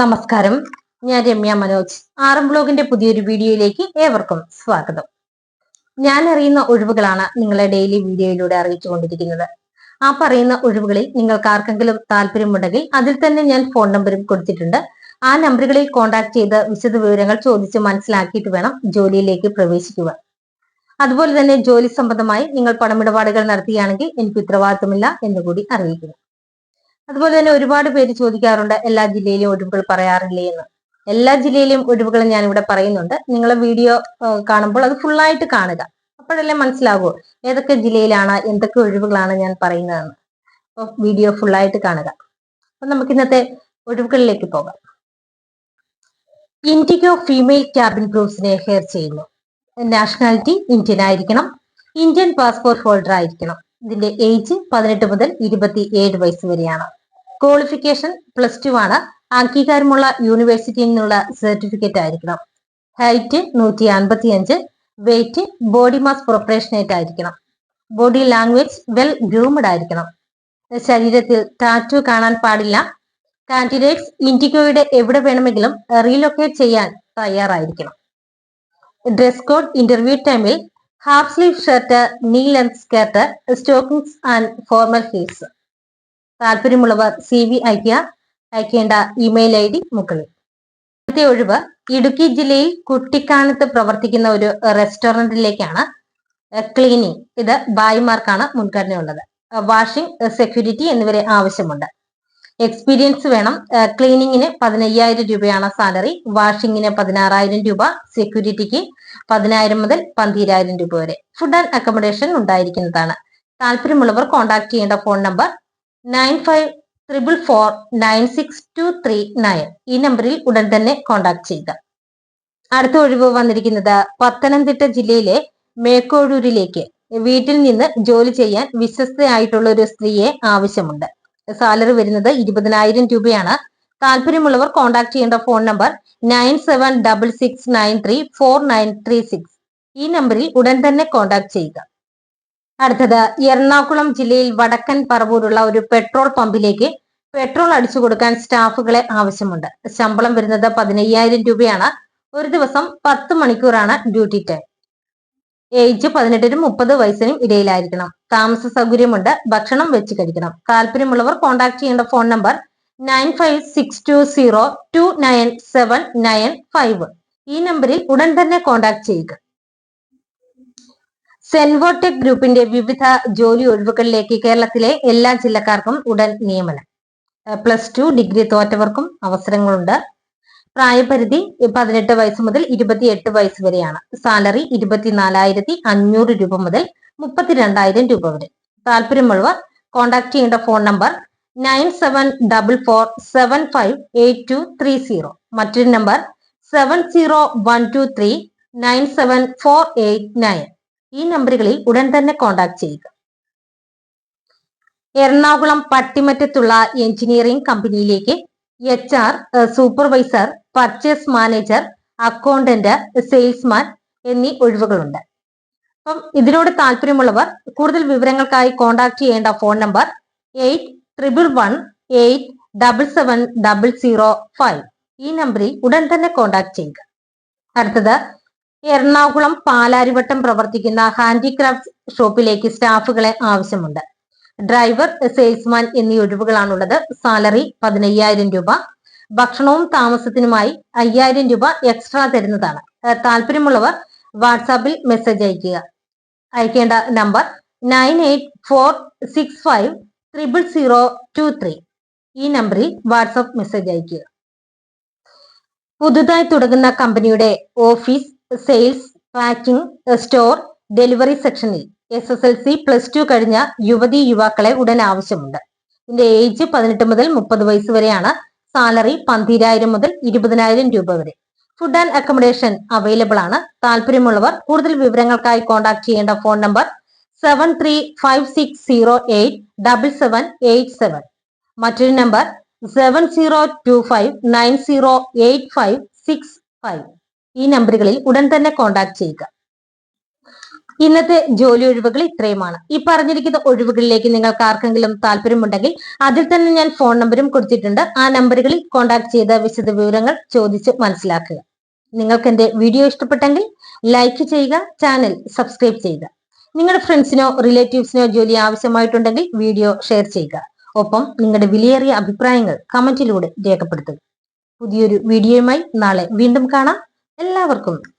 നമസ്കാരം. ഞാൻ രമ്യ മനോജ്. ആറം ബ്ലോഗിന്റെ പുതിയൊരു വീഡിയോയിലേക്ക് ഏവർക്കും സ്വാഗതം. ഞാൻ അറിയുന്ന ഒഴിവുകളാണ് നിങ്ങളെ ഡെയിലി വീഡിയോയിലൂടെ അറിയിച്ചുകൊണ്ടിരിക്കുന്നത്. ആ പറയുന്ന ഒഴിവുകളിൽ നിങ്ങൾക്ക് ആർക്കെങ്കിലും താല്പര്യമുണ്ടെങ്കിൽ അതിൽ തന്നെ ഞാൻ ഫോൺ നമ്പറും കൊടുത്തിട്ടുണ്ട്. ആ നമ്പറുകളിൽ കോൺടാക്ട് ചെയ്ത് വിശദ വിവരങ്ങൾ ചോദിച്ച് മനസ്സിലാക്കിയിട്ട് വേണം ജോലിയിലേക്ക് പ്രവേശിക്കുക. അതുപോലെ തന്നെ ജോലി സംബന്ധമായി നിങ്ങൾ പണമിടപാടുകൾ നടത്തുകയാണെങ്കിൽ എനിക്ക് ഉത്തരവാദിത്തമില്ല എന്നുകൂടി അറിയിക്കുന്നു. അതുപോലെ തന്നെ ഒരുപാട് പേര് ചോദിക്കാറുണ്ട് എല്ലാ ജില്ലയിലെയും ഒഴിവുകൾ പറയാറില്ലേ എന്ന്. എല്ലാ ജില്ലയിലും ഒഴിവുകൾ ഞാൻ ഇവിടെ പറയുന്നുണ്ട്. നിങ്ങളെ വീഡിയോ കാണുമ്പോൾ അത് ഫുള്ളായിട്ട് കാണുക. അപ്പോഴല്ലേ മനസ്സിലാകൂ ഏതൊക്കെ ജില്ലയിലാണ് എന്തൊക്കെ ഒഴിവുകളാണ് ഞാൻ പറയുന്നതെന്ന്. അപ്പോൾ വീഡിയോ ഫുള്ളായിട്ട് കാണുക. അപ്പൊ നമുക്ക് ഇന്നത്തെ ഒഴിവുകളിലേക്ക് പോകാം. ഇൻഡിഗോ ഫീമെയിൽ ക്യാബിൻ ക്രൂസിനെ ഹെയർ ചെയ്യുന്നു. നാഷണാലിറ്റി ഇന്ത്യൻ ആയിരിക്കണം. ഇന്ത്യൻ പാസ്പോർട്ട് ഹോൾഡർ ആയിരിക്കണം ഇതിന്റെ ഏജ് പതിനെട്ട് മുതൽ ഇരുപത്തി ഏഴ് വയസ്സ് വരെയാണ്. ക്വാളിഫിക്കേഷൻ പ്ലസ് ടു ആണ്. അംഗീകാരമുള്ള യൂണിവേഴ്സിറ്റിയിൽ നിന്നുള്ള സർട്ടിഫിക്കറ്റ് ആയിരിക്കണം. ഹൈറ്റ് നൂറ്റി അൻപത്തി അഞ്ച് വെയിറ്റ് ബോഡി മാസ് പ്രൊപ്പറേഷനേറ്റ് ആയിരിക്കണം. ബോഡി ലാംഗ്വേജ് വെൽ ഗ്രൂമഡ് ആയിരിക്കണം. ശരീരത്തിൽ ടാറ്റു കാണാൻ പാടില്ല. കാൻഡിഡേറ്റ്സ് ഇൻഡിഗോയുടെ എവിടെ വേണമെങ്കിലും റീലൊക്കേറ്റ് ചെയ്യാൻ തയ്യാറായിരിക്കണം. ഡ്രസ് കോഡ് ഇന്റർവ്യൂ ടൈമിൽ half sleeve shirt knee length skirt stockings and formal heels താല്പര്യമുള്ളവർ സി വി അയക്കുക അയക്കേണ്ട ഇമെയിൽ ഐ ഡി മുകളിൽ. അടുത്ത ഒഴിവ് ഇടുക്കി ജില്ലയിൽ കുട്ടിക്കാനത്ത് പ്രവർത്തിക്കുന്ന ഒരു റെസ്റ്റോറന്റിലേക്കാണ് ക്ലീനിങ് ഇത് ബായിമാർക്കാണ് മുൻഗണനയുള്ളത്. വാഷിംഗ് സെക്യൂരിറ്റി എന്നിവരെ ആവശ്യമുണ്ട്. എക്സ്പീരിയൻസ് വേണം. ക്ലീനിങ്ങിന് പതിനയ്യായിരം രൂപയാണ് സാലറി വാഷിങ്ങിന് പതിനാറായിരം രൂപ. സെക്യൂരിറ്റിക്ക് പതിനായിരം മുതൽ പന്തിരായിരം രൂപ വരെ. ഫുഡ് ആൻഡ് അക്കോമഡേഷൻ ഉണ്ടായിരിക്കുന്നതാണ്. താല്പര്യമുള്ളവർ കോൺടാക്ട് ചെയ്യേണ്ട phone number nine five triple four nine six two three nine ഈ നമ്പറിൽ ഉടൻ തന്നെ കോൺടാക്ട് ചെയ്യുക. അടുത്ത ഒഴിവ് വന്നിരിക്കുന്നത് പത്തനംതിട്ട ജില്ലയിലെ മേക്കോഴൂരിലേക്ക് വീട്ടിൽ നിന്ന് ജോലി ചെയ്യാൻ വിശ്വസ്തയായിട്ടുള്ള ഒരു സ്ത്രീയെ ആവശ്യമുണ്ട്. സാലറി വരുന്നത് ഇരുപതിനായിരം രൂപയാണ്. താല്പര്യമുള്ളവർ കോൺടാക്ട് ചെയ്യേണ്ട phone number nine seven double six nine three four nine three six ഈ നമ്പറിൽ ഉടൻ തന്നെ കോൺടാക്ട് ചെയ്യുക. അടുത്തത് എറണാകുളം ജില്ലയിൽ വടക്കൻ പറവൂരുള്ള ഒരു പെട്രോൾ പമ്പിലേക്ക് പെട്രോൾ അടിച്ചു കൊടുക്കാൻ സ്റ്റാഫുകളെ ആവശ്യമുണ്ട്. ശമ്പളം വരുന്നത് പതിനയ്യായിരം രൂപയാണ്. ഒരു ദിവസം പത്ത് മണിക്കൂറാണ് ഡ്യൂട്ടി ടൈം ഏജ് പതിനെട്ടിനും മുപ്പത് വയസ്സിനും ഇടയിലായിരിക്കണം. താമസ സൗകര്യമുണ്ട് ഭക്ഷണം വെച്ച് കഴിക്കണം. താല്പര്യമുള്ളവർ കോൺടാക്ട് ചെയ്യേണ്ട phone number nine five six two zero two nine seven nine five. ഈ നമ്പറിൽ ഉടൻ തന്നെ കോൺടാക്ട് ചെയ്യുക. സെൻവോടെക് ഗ്രൂപ്പിന്റെ വിവിധ ജോലി ഒഴിവുകളിലേക്ക് കേരളത്തിലെ എല്ലാ ജില്ലക്കാർക്കും ഉടൻ നിയമനം. പ്ലസ് ടു ഡിഗ്രി തോറ്റവർക്കും അവസരങ്ങളുണ്ട്. പ്രായപരിധി പതിനെട്ട് വയസ്സ് മുതൽ ഇരുപത്തിയെട്ട് വയസ്സ് വരെയാണ്. സാലറി ഇരുപത്തിനാലായിരത്തി അഞ്ഞൂറ് രൂപ മുതൽ മുപ്പത്തിരണ്ടായിരം രൂപ വരെ. താല്പര്യമുള്ളവർ കോൺടാക്ട് ചെയ്യേണ്ട phone number nine seven double four seven five eight two three zero മറ്റൊരു number seven zero one two three nine seven four eight nine ഈ നമ്പറുകളിൽ ഉടൻ തന്നെ കോൺടാക്ട് ചെയ്യുക. എറണാകുളം പട്ടിമറ്റത്തുള്ള എഞ്ചിനീയറിംഗ് കമ്പനിയിലേക്ക് H R supervisor purchase manager accountant salesman എന്നീ ഒഴിവുകളുണ്ട്. അപ്പം ഇതിനോട് താല്പര്യമുള്ളവർ കൂടുതൽ വിവരങ്ങൾക്കായി കോൺടാക്ട് ചെയ്യേണ്ട phone number eight triple one eight double seven double zero five ഈ നമ്പറിൽ ഉടൻ തന്നെ കോൺടാക്ട് ചെയ്യുക. അടുത്തത് എറണാകുളം പാലാരിവട്ടം പ്രവർത്തിക്കുന്ന ഹാൻഡിക്രാഫ്റ്റ് ഷോപ്പിലേക്ക് സ്റ്റാഫുകളെ ആവശ്യമുണ്ട്. ഡ്രൈവർ സെയിൽസ്മാൻ എന്നീ ഒഴിവുകളാണുള്ളത്. സാലറി പതിനയ്യായിരം രൂപ. ഭക്ഷണവും താമസത്തിനുമായി അയ്യായിരം രൂപ എക്സ്ട്രാ തരുന്നതാണ്. താല്പര്യമുള്ളവർ വാട്സാപ്പിൽ മെസ്സേജ് അയക്കുക അയക്കേണ്ട number nine eight four six five triple zero two three. ഈ നമ്പറിൽ വാട്സാപ്പ് മെസ്സേജ് അയക്കുക പുതുതായി തുടങ്ങുന്ന കമ്പനിയുടെ office sales packing store delivery സെക്ഷനിൽ S S L C plus two കഴിഞ്ഞ യുവതി യുവാക്കളെ ഉടൻ ആവശ്യമുണ്ട്. ഇതിന്റെ ഏജ് പതിനെട്ട് മുതൽ മുപ്പത് വയസ്സ് വരെയാണ്. സാലറി പന്തിരായിരം മുതൽ ഇരുപതിനായിരം രൂപ വരെ. ഫുഡ് ആൻഡ് അക്കോമഡേഷൻ അവൈലബിൾ ആണ്. താല്പര്യമുള്ളവർ കൂടുതൽ വിവരങ്ങൾക്കായി കോൺടാക്ട് ചെയ്യേണ്ട phone number seven three five six zero eight double seven eight seven മറ്റൊരു number seven zero two five nine zero eight five six five ഈ നമ്പറുകളിൽ ഉടൻ തന്നെ കോൺടാക്ട് ചെയ്യുക. ഇന്നത്തെ ജോലി ഒഴിവുകൾ ഇത്രയുമാണ്. ഈ പറഞ്ഞിരിക്കുന്ന ഒഴിവുകളിലേക്ക് നിങ്ങൾക്ക് ആർക്കെങ്കിലും താല്പര്യമുണ്ടെങ്കിൽ അതിൽ തന്നെ ഞാൻ ഫോൺ നമ്പറും കൊടുത്തിട്ടുണ്ട്. ആ നമ്പറുകളിൽ കോൺടാക്ട് ചെയ്ത വിശദ വിവരങ്ങൾ ചോദിച്ച് മനസ്സിലാക്കുക. നിങ്ങൾക്ക് എന്റെ വീഡിയോ ഇഷ്ടപ്പെട്ടെങ്കിൽ ലൈക്ക് ചെയ്യുക ചാനൽ സബ്സ്ക്രൈബ് ചെയ്യുക. നിങ്ങളുടെ ഫ്രണ്ട്സിനോ റിലേറ്റീവ്സിനോ ജോലി ആവശ്യമായിട്ടുണ്ടെങ്കിൽ വീഡിയോ ഷെയർ ചെയ്യുക. ഒപ്പം നിങ്ങളുടെ വിലയേറിയ അഭിപ്രായങ്ങൾ കമന്റിലൂടെ രേഖപ്പെടുത്തുക. പുതിയൊരു വീഡിയോയുമായി നാളെ വീണ്ടും കാണാം. എല്ലാവർക്കും